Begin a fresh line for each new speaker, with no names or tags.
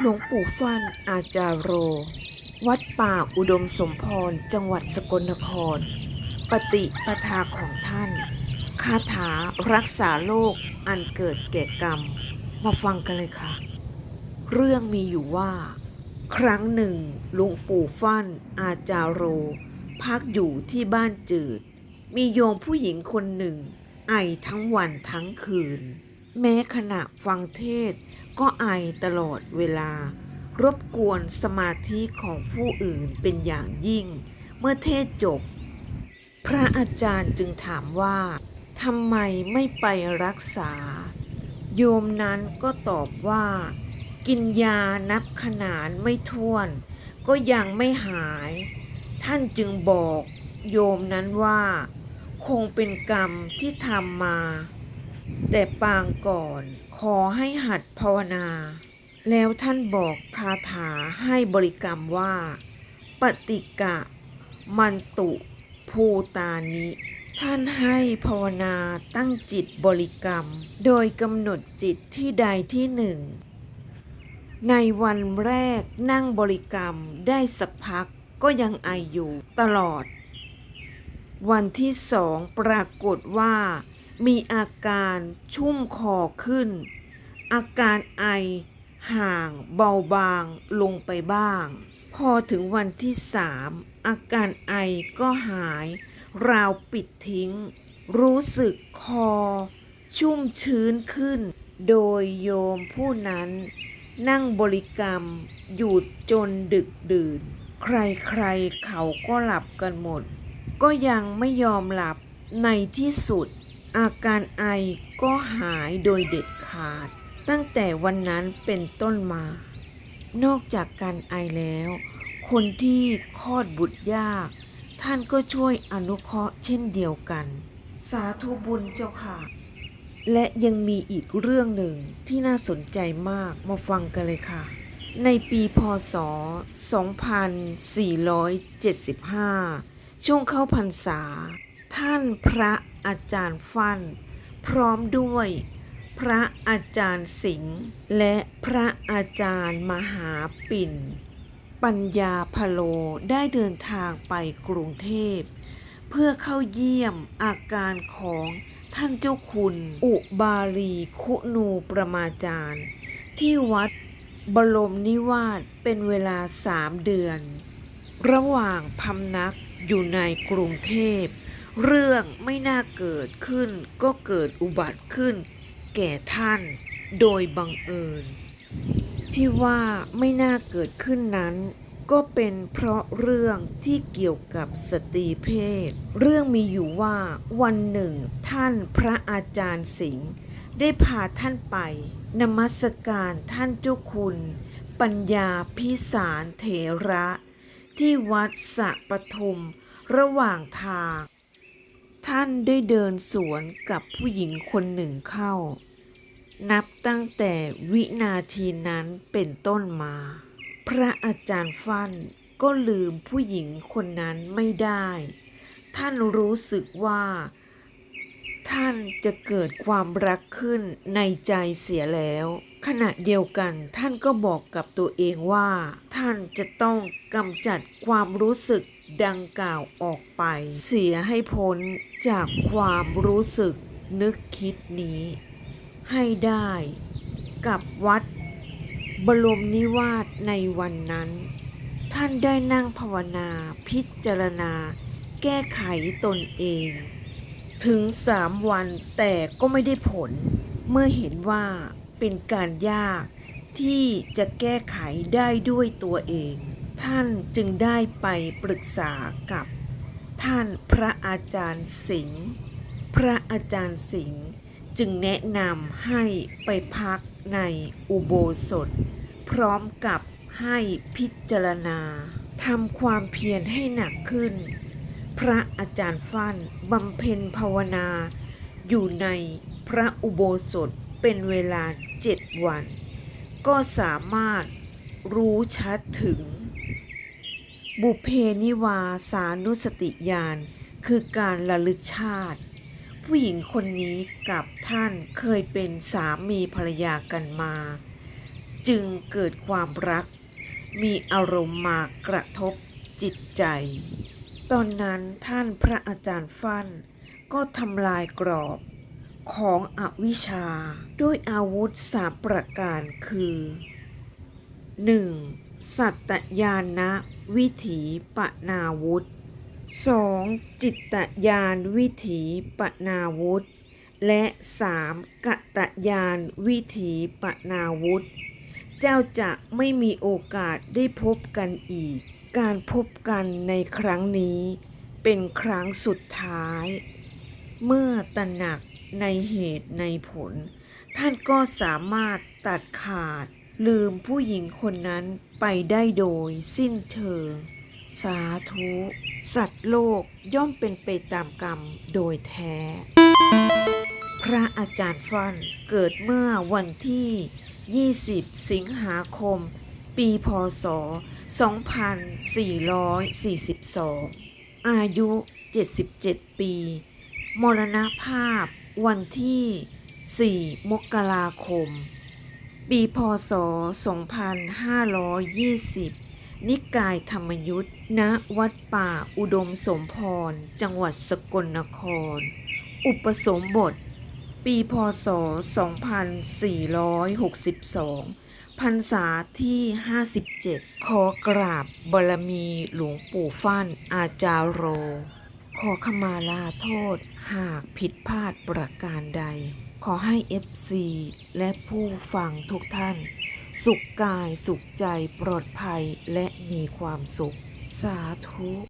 หลวงปู่ฟั่นอาจารโร วัดป่าอุดมสมพร จังหวัดสกลนคร ปฏิปทาของท่าน คาถารักษาโรคอันเกิดแก่กรรม มาฟังกันเลยค่ะ เรื่องมีอยู่ว่า ครั้งหนึ่งหลวงปู่ฟั่นอาจารโร พักอยู่ที่บ้านจืด มีโยมผู้หญิงคนหนึ่ง ไอทั้งวันทั้งคืน แม้ขณะฟังเทศ ก็ไอตลอดเวลา รบกวนสมาธิของผู้อื่นเป็นอย่างยิ่ง เมื่อเทศจบ พระอาจารย์จึงถามว่าทำไมไม่ไปรักษา โยมนั้นก็ตอบว่า กินยานับขนานไม่ถ้วน ก็ยังไม่หาย ท่านจึงบอกโยมนั้นว่า คงเป็นกรรมที่ทำมา แต่ปางก่อน ขอให้หัดภาวนา แล้วท่านบอกคาถาให้บริกรรมว่า ปฏิกะ มันตุภูตานิ ท่านให้ภาวนาตั้งจิตบริกรรม โดยกำหนดจิตที่ใดที่หนึ่ง ในวันแรกนั่งบริกรรมได้สักพักก็ยังไออยู่ตลอด วันที่สองปรากฏว่า มีอาการชุ่มคอขึ้น อาการไอห่างเบาบางลงไปบ้าง พอถึงวันที่สามอาการไอก็หาย ราวปิดทิ้ง รู้สึกคอ ชุ่มชื้นขึ้น โดยโยมผู้นั้น นั่งบริกรรมอยู่จนดึกดื่น ใครๆเขาก็หลับกันหมด ก็ยังไม่ยอมหลับในที่สุด อาการไอก็หายโดยเด็ดขาด ตั้งแต่วันนั้นเป็นต้นมา นอกจากการไอแล้ว คนที่คลอดบุตรยาก ท่านก็ช่วยอนุเคราะห์เช่นเดียวกัน สาธุบุญเจ้าค่ะ และยังมีอีกเรื่องหนึ่งที่น่าสนใจมากมาฟังกันเลยค่ะ ในปีพศ 2475 ช่วงเข้าพรรษา ท่านพระอาจารย์ฟัน พร้อมด้วย พระอาจารย์สิงห์และพระอาจารย์มหาปิ่น ปัญญาพโลได้เดินทางไปกรุงเทพ เพื่อเข้าเยี่ยมอาการของท่านเจ้าคุณ อุบาลีคุณูประมาจารย์ ที่วัดบรมนิวาสเป็นเวลาสามเดือน ระหว่างพำนักอยู่ในกรุงเทพ เรื่องไม่น่าเกิดขึ้นก็เกิดอุบัติขึ้น แก่ท่านโดยบังเอิญ ที่ว่าไม่น่าเกิดขึ้นนั้น ก็เป็นเพราะเรื่องที่เกี่ยวกับสตรีเพศ เรื่องมีอยู่ว่าวันหนึ่งท่านพระอาจารย์สิงห์ได้พาท่านไปนมัสการท่านเจ้าคุณ ปัญญาพิสารเถระ ที่วัดสะปทุมระหว่างทาง ท่านได้เดินสวนกับผู้หญิงคนหนึ่งเข้า นับตั้งแต่วินาทีนั้นเป็นต้นมา พระอาจารย์ฟั่นก็ลืมผู้หญิงคนนั้นไม่ได้ ท่านรู้สึกว่า ท่านจะเกิดความรักขึ้นในใจเสียแล้ว ขณะเดียวกันท่านก็บอกกับตัวเองว่า ท่านจะต้องกำจัดความรู้สึก ดังกล่าวออกไป เสียให้พ้นจากความรู้สึกนึกคิดนี้ ให้ได้กับวัด บรมนิวาสในวันนั้น ท่านได้นั่งภาวนาพิจารณา แก้ไขตนเอง ถึงสามวันแต่ก็ไม่ได้ผล เมื่อเห็นว่าเป็นการยากที่จะแก้ไขได้ด้วยตัวเอง ท่านจึงได้ไปปรึกษากับท่านพระอาจารย์สิงห์พระอาจารย์สิงห์จึงแนะนำให้ไปพักในอุโบสถ พร้อมกับให้พิจารณาทำความเพียรให้หนักขึ้น พระอาจารย์ฟั่นบำเพ็ญภาวนา อยู่ในพระอุโบสถเป็นเวลาเจ็ดวัน ก็สามารถรู้ชัดถึง บุเพนิวาสานุสติญาณคือการระลึกชาติ ผู้หญิงคนนี้กับท่านเคยเป็นสามีภรรยากันมา จึงเกิดความรัก มีอารมณ์มากระทบจิตใจ ตอนนั้นท่านพระอาจารย์ฟั่น ก็ทำลายกรอบของอวิชชาด้วยอาวุธสามประการคือ 1. สัตตญาณ วิถีปนาวุธ 2. จิตตญาณวิถีปนาวุธ และ 3. กตญาณวิถีปนาวุธ เจ้าจะไม่มีโอกาสได้พบกันอีก การพบกันในครั้งนี้ เป็นครั้งสุดท้าย เมื่อตระหนักในเหตุในผล ท่านก็สามารถตัดขาด ลืมผู้หญิงคนนั้นไปได้โดยสิ้นเชิงสาธุ สัตว์โลกย่อมเป็นไปตามกรรมโดยแท้ พระอาจารย์ฟันเกิดเมื่อวันที่ 20 สิงหาคม ปีพศ 2442 อายุ 77 ปี มรณภาพวันที่ 4 มกราคม ปีพศ 2520 นิกายธรรมยุทธ์ณวัดป่าอุดมสมพร จังหวัดสกลนคร อุปสมบท ปีพศ 2462 พรรษาที่ 57 ขอกราบบารมีหลวงปู่ฟั่นอาจารโร ขอขมาลาโทษหากผิดพลาดประการใด ขอให้ FC และผู้ฟังทุกท่าน สุขกายสุขใจปลอดภัยและมีความสุข สาธุ